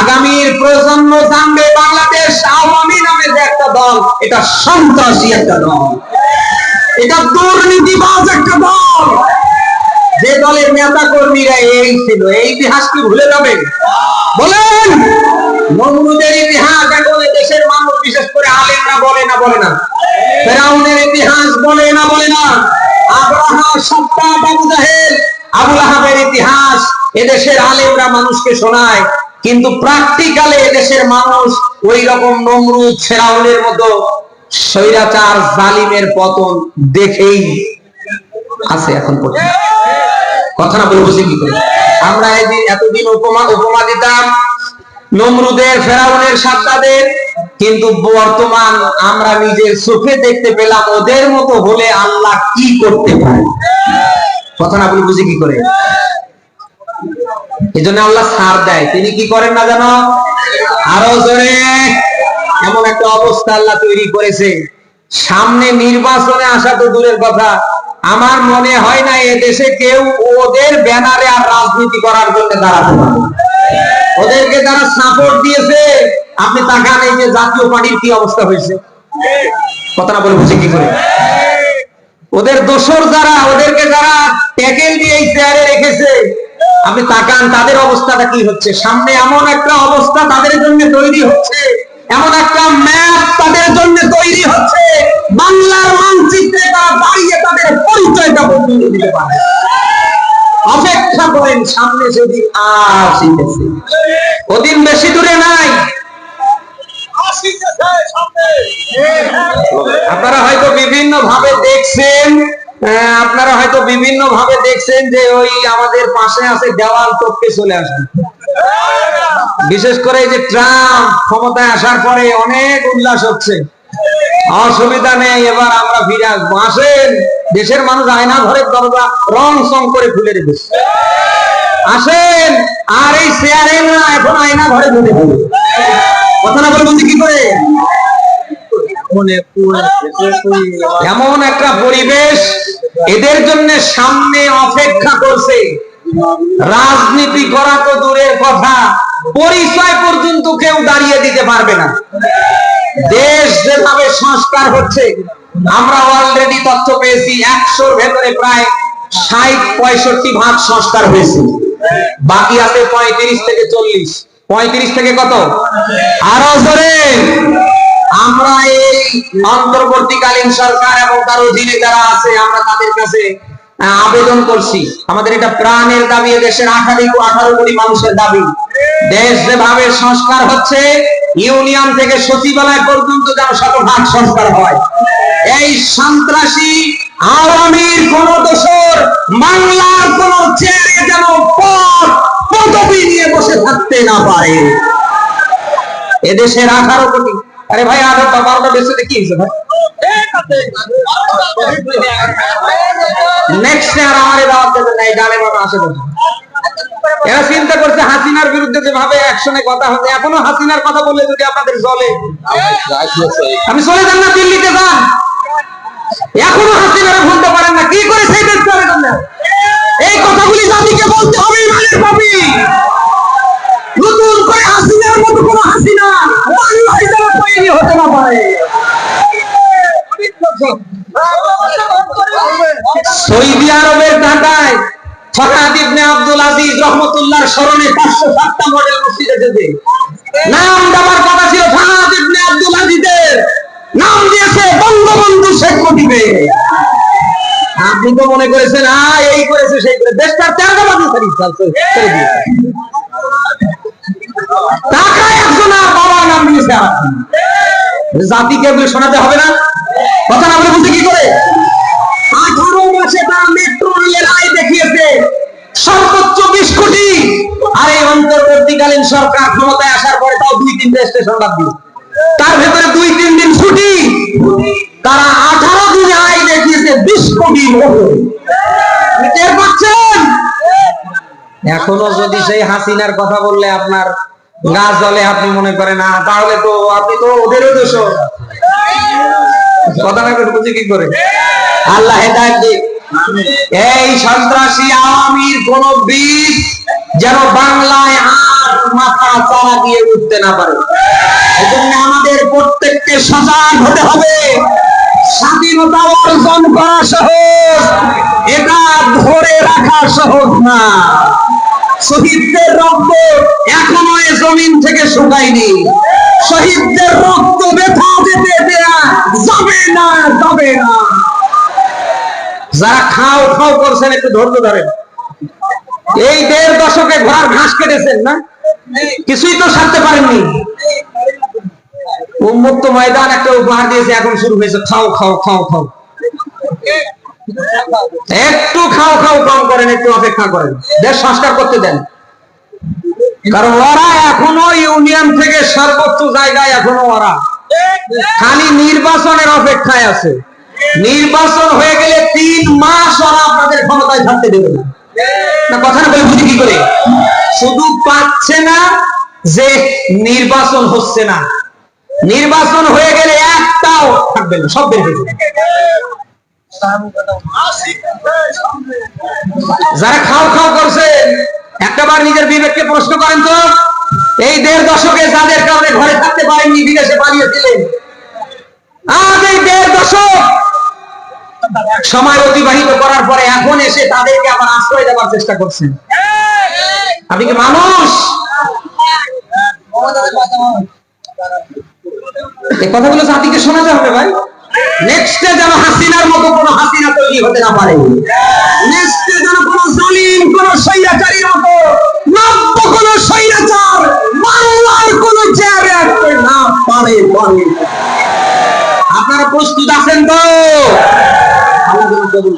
আগামীর প্রজন্ম জানবে বাংলাদেশ আওয়ামী নামে যে একটা দল, এটা সন্ত্রাসী একটা দল। এটা দুর্নীতিবাজ একটা দল। যে দলের নেতা কর্মীরা এই ছিল, এই ইতিহাস কি ভুলে যাবে বলেন, নমরুদের ইতিহাস এখন দেশের মানুষ বিশেষ করে আলেমরা বলে না বলে না। ফেরাউনের ইতিহাস বলে না বলে না। আব্রাহা সত্তা বাবু জাহেল আবুল আহাবের ইতিহাস এদেশের আলেমরা মানুষকে শোনায়। কিন্তু প্র্যাকটিক্যালে এদেশের মানুষ ওই রকম নমরুদ ফেরাউনের মতো স্বৈরাচার, জালিমের পতন দেখেই আছে এখন পর্যন্ত। কথা না বলে বুঝি কি করে? আমরা এতদিন উপমা উপমা দিতাম, নমরুদের, ফেরাউনের সাদ্দাদের কিন্তু বর্তমান আমরা নিজের চোখে দেখতে পেলাম ওদের মতো হলে আল্লাহ কি করতে পারে? কথা না বলে বুঝি কি করে? এই জন্য আল্লাহ সার দেয়। তিনি কি করেন না জানো? আরও জোরে। এমন একটা অবস্থা আল্লাহ তৈরি করেছে। সামনে নির্বাচনে আসা তো দূরের কথা। আমার মনে হয় না এ দেশে কেউ ওদের ব্যানারে আর রাজনীতি করার জন্য দাঁড়াতে পারে ওদেরকে যারা সাপোর্ট দিয়েছে, আপনি তাকান এই যে জাতীয় পার্টির কি অবস্থা হয়েছে। কথা না বলে বুঝে কি করে? ওদের দোসর যারা, ওদেরকে যারা ট্যাকেল দিয়ে এই চেয়ারে রেখেছে আপনি তাকান, তাদের অবস্থাটা কি হচ্ছে? সামনে এমন একটা অবস্থা তাদের জন্য তৈরি হচ্ছে। এমন একটা ম্যাপ তাদের জন্য তৈরি হচ্ছে। বাংলার মানচিত্রে তারা দাঁড়িয়ে তাদের পরিচয়টা পর্যন্ত দিতে পারে। অপেক্ষা করেন, সামনে সেদিন আসিতেছে ওদিন বেশি দূরে নাই। আপনারা হয়তো বিভিন্ন ভাবে দেখছেন আপনারা হয়তো বিভিন্ন ভাবে দেখছেন যে ওই আমাদের পাশে আছে দেওয়াল টপকে চলে আসবে। বিশেষ করে যে ট্রাম্প ক্ষমতায় আসার পরে অনেক উল্লাস হচ্ছে। অসুবিধা নেই, এবার আমরা ফিরে আসব। আসেন, দেশের মানুষ আয়না ঘরের দরজা রং সং করে খুলে রেখেছে। আসেন, আর এই চেয়ারে না, এখন আয়না ঘরে ঢুকে পড়ে কথা না বলে কি করে? এমন একটা পরিবেশ এদের জন্য সামনে অপেক্ষা করছে। রাজনীতি করা তো দূরের কথা। পরিচয় পর্যন্ত কেউ দাঁড়িয়ে দিতে পারবে না। দেশ যেভাবে সংস্কার হচ্ছে, আমরা অলরেডি তথ্য পেয়েছি, একশোর ভেতরে প্রায় ষাট, পঁয়ষট্টি ভাগ সংস্কার হয়েছে। বাকি আছে পঁয়ত্রিশ থেকে চল্লিশ। পঁয়ত্রিশ থেকে কত? আরও এই অন্তর্বর্তীকালীন সরকার এবং তার অধীনে যারা আছে, আমরা তাদের কাছে আবেদন করছি। আমাদের এটা প্রাণের দাবি দেশের আঠারো আঠারো কোটি মানুষের দাবি। দেশ যেভাবে সংস্কার হচ্ছে, ইউনিয়ন থেকে সচিবালয় পর্যন্ত যেন শতভাগ সংস্কার হয়। এই সন্ত্রাসী আওয়ামীর কোন দোষর বাংলার কোন চেয়ারে যেন পদ পদবি নিয়ে বসে থাকতে না পারে। এদেশের আঠারো কোটি আরে ভাই আঠারো বারোটা বেশি কি হয়েছে ভাই। আর এরা চিন্তা করছে হাসিনার বিরুদ্ধে যেভাবে অ্যাকশনে কথা হচ্ছে, এখনও হাসিনার কথা বললে যদি আপনাদের চলে আমি চলে যান না, দিল্লিতে যান। এখনও হাসিনারা ভুলতে পারেন না। কি করে সেই দেশ এই কথাগুলি জাতিকে বলতে হবে, ইমানের পাবি হাসিনা বাংলায় যেন তৈরি হতে না পারে। সৌদি আরবের ঢাকায় ফরহাদ ইবনে আব্দুল আজিজ রহমতুল্লাহর স্মরণে পাঁচশো সাতটা মডেল মসজিদ এসেছে। নাম দেওয়ার কথা ছিল ফরহাদ ইবনে আব্দুল আজিজের। নাম দিয়েছে বঙ্গবন্ধু শেখ মুজিবের। আপনি তো মনে করেছেন আ এই করেছে, সেই করে দেশটার তেরোটা বাজে সারি ছেড়ে। টাকা একজন আর বাবার নাম দিয়েছে আর জাতিকে এগুলো শোনাতে হবে না? কথা না বলে বলতে কি করে? আঠারো মাসে তারা মেট্রো রেলের আয় দেখিয়েছে। সর্বোচ্চ বিশ কোটি। আর এই অন্তর্বর্তীকালীন সরকার ক্ষমতায় আসার পরে তাও দুই তিনটা স্টেশন বাদ দিয়ে তার ভেতরে দুই তিন দিন ছুটি। তারা আঠারো দিনে আয় দেখিয়েছে বিশ কোটি টের পাচ্ছেন এখনও যদি সেই হাসিনার কথা বললে আপনার গা জলে আপনি মনে করেন না তাহলে তো আপনি তো ওদেরও দোষ কি করে? আল্লাহ হেদায়ত দিক। এই সন্ত্রাসী আওয়ামীর কোন বীজ যেন বাংলায় আর মাথা চালা দিয়ে উঠতে না পারে। এজন্য আমাদের প্রত্যেককে সজাগ হতে হবে। স্বাধীনতা অর্জন করা সহজ, এটা ধরে রাখা সহজ না। শহীদদের রক্ত এখনও এ জমিন থেকে শুকায়নি। শহীদদের রক্ত ব্যথা যেতে দেয়া যাবে না যাবে না। যারা খাও খাও করছেন, একটু ধৈর্য ধরেন। এই দেড় দশকে ঘোড়ার ঘাস কেটেছেন না? কিছুই তো সারতে পারেননি। উন্মুক্ত ময়দান একটা উপহার দিয়েছে, এখন শুরু হয়েছে, খাও খাও খাও খাও। একটু খাও খাও, কম করেন, একটু অপেক্ষা করেন। দেশ সংস্কার করতে দেন। কারণ ওরা এখনও ইউনিয়ন থেকে সর্বোচ্চ জায়গায় এখনও ওরা। খালি নির্বাচনের অপেক্ষায় আছে। নির্বাচন হয়ে গেলে তিন মাস ওরা আপনাদের ক্ষমতায় থাকতে দেবে না, কথা না বলে বুঝি কি করে? শুধু পাচ্ছে না যে নির্বাচন হচ্ছে না। নির্বাচন হয়ে গেলে একটাও থাকবে না, সব বের হয়ে যাবে। যারা খাও খাও করছে একটাবার নিজের বিবেককে প্রশ্ন করেন তো, এই দেড় দশকে যাদের কারণে ঘরে থাকতে পারেননি, বিদেশে পালিয়েছিলেন? আজ এই দেড় দশক সময় অতিবাহিত করার পরে এখন এসে তাদেরকে আবার আশ্রয় দেওয়ার চেষ্টা করছেন। আপনি কি মানুষ? এই কথাগুলো জাতিকে শোনাতে হবে ভাই। নেক্সটে যেন হাসিনার মতো কোন হাসিনা তৈরি হতে না পারে। নেক্সটে যেন কোন জালিম, কোন স্বৈরাচারীর মতো নব্য কোন স্বৈরাচার বাংলার কোন চেয়ারে না পারে পারে আপনারা প্রস্তুত আছেন তো? আমাদের কবুল করুন।